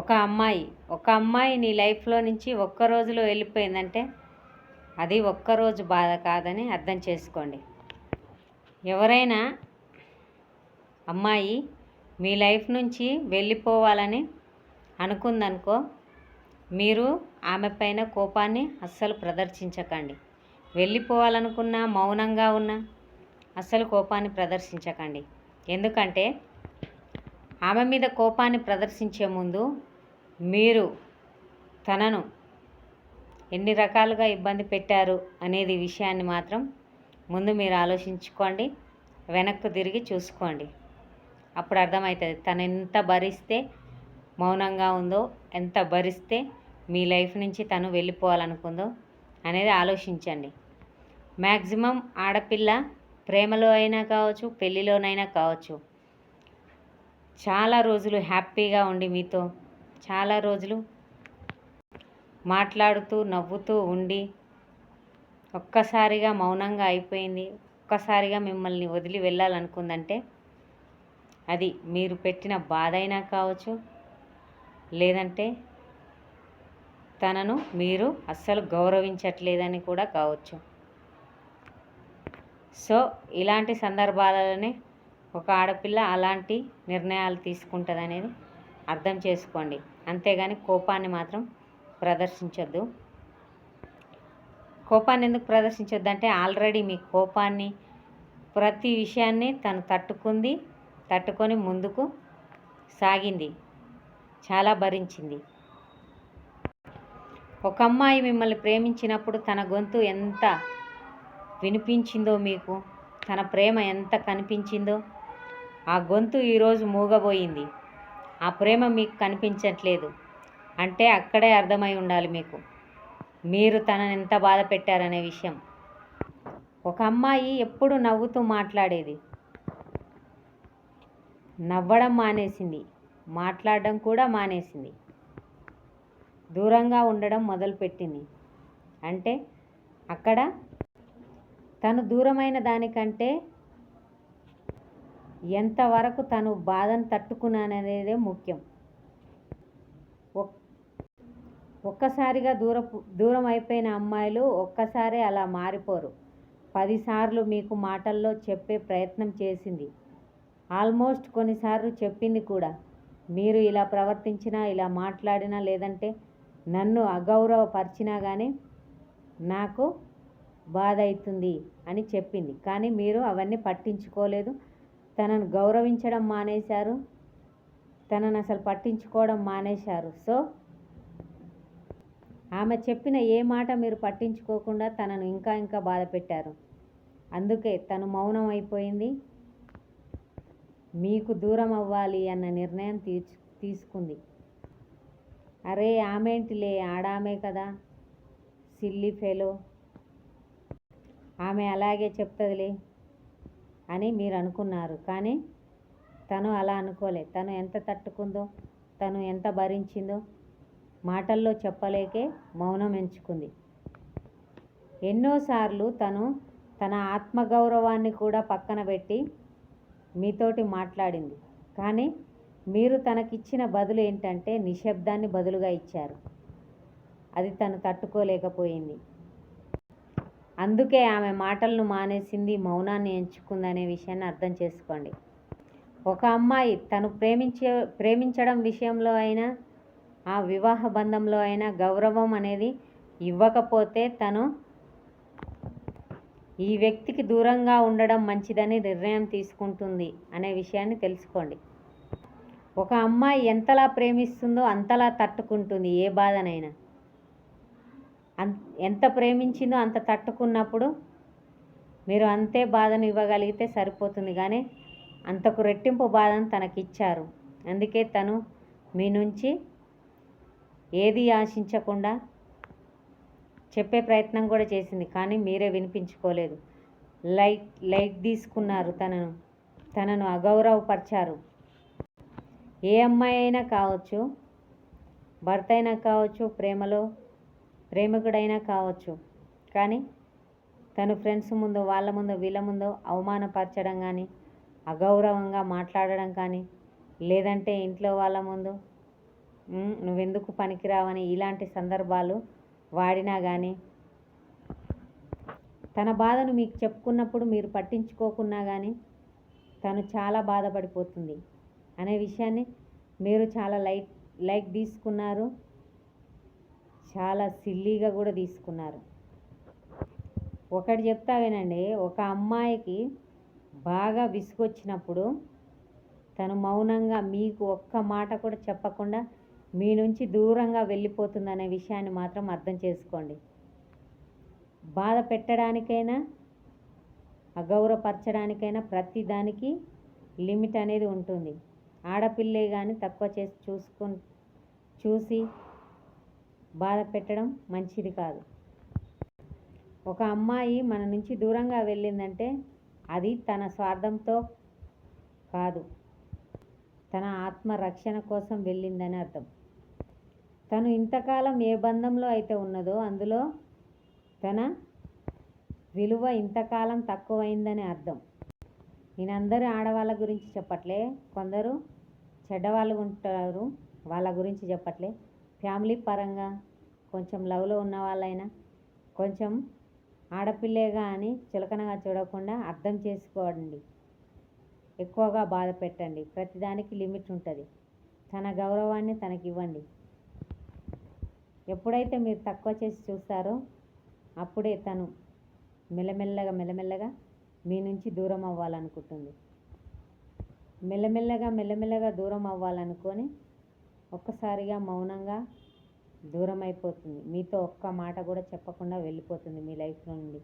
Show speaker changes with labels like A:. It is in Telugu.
A: ఒక అమ్మాయి ఒక అమ్మాయి నీ లైఫ్లో నుంచి ఒక్క రోజులో వెళ్ళిపోయిందంటే అది ఒక్కరోజు బాధ కాదని అర్థం చేసుకోండి. ఎవరైనా అమ్మాయి మీ లైఫ్ నుంచి వెళ్ళిపోవాలని అనుకుందనుకో మీరు ఆమె పైన కోపాన్ని అస్సలు ప్రదర్శించకండి. వెళ్ళిపోవాలనుకున్నా మౌనంగా ఉన్నా అస్సలు కోపాన్ని ప్రదర్శించకండి. ఎందుకంటే ఆమె మీద కోపాన్ని ప్రదర్శించే ముందు మీరు తనను ఎన్ని రకాలుగా ఇబ్బంది పెట్టారు అనేది విషయాన్ని మాత్రం ముందు మీరు ఆలోచించుకోండి వెనక్కు తిరిగి చూసుకోండి. అప్పుడు అర్థమవుతుంది తను ఎంత భరిస్తే మౌనంగా ఉందో ఎంత భరిస్తే మీ లైఫ్ నుంచి తను వెళ్ళిపోవాలనుకుందో అనేది ఆలోచించండి. మ్యాక్సిమం ఆడపిల్ల ప్రేమలో అయినా కావచ్చు పెళ్ళిలోనైనా కావచ్చు చాలా రోజులు హ్యాపీగా ఉండి మీతో చాలా రోజులు మాట్లాడుతూ నవ్వుతూ ఉండి ఒక్కసారిగా మౌనంగా అయిపోయింది. ఒక్కసారిగా మిమ్మల్ని వదిలి వెళ్ళాలనుకుందంటే అది మీరు పెట్టిన బాధ అయినా కావచ్చు లేదంటే తనను మీరు అస్సలు గౌరవించట్లేదని కూడా కావచ్చు. సో ఇలాంటి సందర్భాలలోనే ఒక ఆడపిల్ల అలాంటి నిర్ణయాలు తీసుకుంటుంది అనేది అర్థం చేసుకోండి. అంతేగాని కోపాన్ని మాత్రం ప్రదర్శించొద్దు. కోపాన్ని ఎందుకు ప్రదర్శించొద్దు అంటే ఆల్రెడీ మీ కోపాన్ని ప్రతి విషయాన్ని తను తట్టుకుంది తట్టుకొని ముందుకు సాగింది చాలా భరించింది. ఒక అమ్మాయి మిమ్మల్ని ప్రేమించినప్పుడు తన గొంతు ఎంత వినిపించిందో మీకు తన ప్రేమ ఎంత కనిపించిందో ఆ గొంతు ఈరోజు మూగబోయింది. ఆ ప్రేమ మీకు కనిపించట్లేదు. అంటే అక్కడే అర్థమై ఉండాలి మీకు. మీరు తనని ఎంత బాధ పెట్టారనే విషయం. ఒక అమ్మాయి ఎప్పుడు నవ్వుతూ మాట్లాడేది. నవ్వడం మానేసింది. మాట్లాడడం కూడా మానేసింది. దూరంగా ఉండడం మొదలుపెట్టింది. అంటే అక్కడ తను దూరమైన దానికంటే ఎంతవరకు తను బాధను తట్టుకున్నాననేదే ముఖ్యం. ఒక్కసారిగా దూర దూరం అయిపోయిన అమ్మాయిలు ఒక్కసారే అలా మారిపోరు. పదిసార్లు మీకు మాటల్లో చెప్పే ప్రయత్నం చేసింది. ఆల్మోస్ట్ కొన్నిసార్లు చెప్పింది కూడా. మీరు ఇలా ప్రవర్తించినా ఇలా మాట్లాడినా లేదంటే నన్ను అగౌరవపరిచినా కానీ నాకు బాధ అవుతుంది అని చెప్పింది. కానీ మీరు అవన్నీ పట్టించుకోలేదు. తనను గౌరవించడం మానేశారు. తనను అసలు పట్టించుకోవడం మానేశారు. సో ఆమె చెప్పిన ఏ మాట మీరు పట్టించుకోకుండా తనను ఇంకా ఇంకా బాధ పెట్టారు. అందుకే తను మౌనం అయిపోయింది. మీకు దూరం అవ్వాలి అన్న నిర్ణయం తీర్చు తీసుకుంది. అరే ఆమెంటిలే ఆడామే కదా సిల్లీ ఫెలో. ఆమె అలాగే చెప్తుందిలే. అని మీరు అనుకున్నారు కానీ తను అలా అనుకోలే. తను ఎంత తట్టుకుందో తను ఎంత భరించిందో మాటల్లో చెప్పలేకే మౌనం ఎంచుకుంది. ఎన్నోసార్లు తను తన ఆత్మగౌరవాన్ని కూడా పక్కన పెట్టి మీతోటి మాట్లాడింది. కానీ మీరు తనకిచ్చిన బదులు ఏంటంటే నిశ్శబ్దాన్ని బదులుగా ఇచ్చారు. అది తను తట్టుకోలేకపోయింది. అందుకే ఆమె మాటలను మానేసింది మౌనాన్ని ఎంచుకుందనే విషయాన్ని అర్థం చేసుకోండి. ఒక అమ్మాయి తను ప్రేమించే ప్రేమించడం విషయంలో అయినా ఆ వివాహ బంధంలో అయినా గౌరవం అనేది ఇవ్వకపోతే తను ఈ వ్యక్తికి దూరంగా ఉండడం మంచిదని నిర్ణయం తీసుకుంటుంది అనే విషయాన్ని తెలుసుకోండి. ఒక అమ్మాయి ఎంతలా ప్రేమిస్తుందో అంతలా తట్టుకుంటుంది ఏ బాధనైనా. ఎంత ప్రేమించిందో అంత తట్టుకున్నప్పుడు మీరు అంతే బాధను ఇవ్వగలిగితే సరిపోతుంది. కానీ అంతకు రెట్టింపు బాధను తనకిచ్చారు. అందుకే తను మీ నుంచి ఏది ఆశించకుండా చెప్పే ప్రయత్నం కూడా చేసింది. కానీ మీరే వినిపించుకోలేదు. లైట్ లైట్ తీసుకున్నారు తనను. తనను అగౌరవపరిచారు. ఏ అమ్మాయి అయినా కావచ్చు భర్త అయినా కావచ్చు ప్రేమలో ప్రేమికుడైనా కావచ్చు. కానీ తను ఫ్రెండ్స్ ముందు వాళ్ళ ముందు వీళ్ళ ముందు అవమానపరచడం కానీ అగౌరవంగా మాట్లాడడం కానీ లేదంటే ఇంట్లో వాళ్ళ ముందు నువ్వెందుకు పనికిరావని ఇలాంటి సందర్భాలు వాడినా కానీ తన బాధను మీకు చెప్పుకున్నప్పుడు మీరు పట్టించుకోకున్నా కానీ తను చాలా బాధపడిపోతుంది. అనే విషయాన్ని మీరు చాలా లైట్ లైక్ తీసుకున్నారు. చాలా సిల్లీగా కూడా తీసుకున్నారు. ఒకటి చెప్తా వినండి ఒక అమ్మాయికి బాగా విసుగొచ్చినప్పుడు తను మౌనంగా మీకు ఒక్క మాట కూడా చెప్పకుండా మీ నుంచి దూరంగా వెళ్ళిపోతుందనే విషయాన్ని మాత్రం అర్థం చేసుకోండి. బాధ పెట్టడానికైనా అగౌరవపరచడానికైనా ప్రతి దానికి లిమిట్ అనేది ఉంటుంది. ఆడపిల్లే కానీ తక్కువ చేసి చూసుకొని చూసి బాధ పెట్టడం మంచిది కాదు. ఒక అమ్మాయి మన నుంచి దూరంగా వెళ్ళిందంటే అది తన స్వార్థంతో కాదు. తన ఆత్మ రక్షణ కోసం వెళ్ళిందని అర్థం. తను ఇంతకాలం ఏ బంధంలో అయితే ఉన్నదో అందులో తన విలువ ఇంతకాలం తక్కువైందని అర్థం. నేను ఆడవాళ్ళ గురించి చెప్పట్లే కొందరు చెడ్డవాళ్ళు ఉంటారు వాళ్ళ గురించి చెప్పట్లే. ఫ్యామిలీ పరంగా కొంచెం లవ్లో ఉన్న వాళ్ళైనా కొంచెం ఆడపిల్లేగా అని చులకనగా చూడకుండా అర్థం చేసుకోండి. ఎక్కువగా బాధ పెట్టండి. ప్రతిదానికి లిమిట్ ఉంటుంది. తన గౌరవాన్ని తనకి ఇవ్వండి ఎప్పుడైతే మీరు తక్కువ చేసి చూస్తారో అప్పుడే తను మెల్లమెల్లగా మెల్లమెల్లగా మీ నుంచి దూరం అవ్వాలనుకుంటుంది. మెల్లమెల్లగా మెల్లమెల్లగా దూరం అవ్వాలనుకొని ఒక్కసారిగా మౌనంగా దూరం అయిపోతుంది మీతో ఒక్క మాట కూడా చెప్పకుండా వెళ్ళిపోతుంది మీ లైఫ్లో నుండి.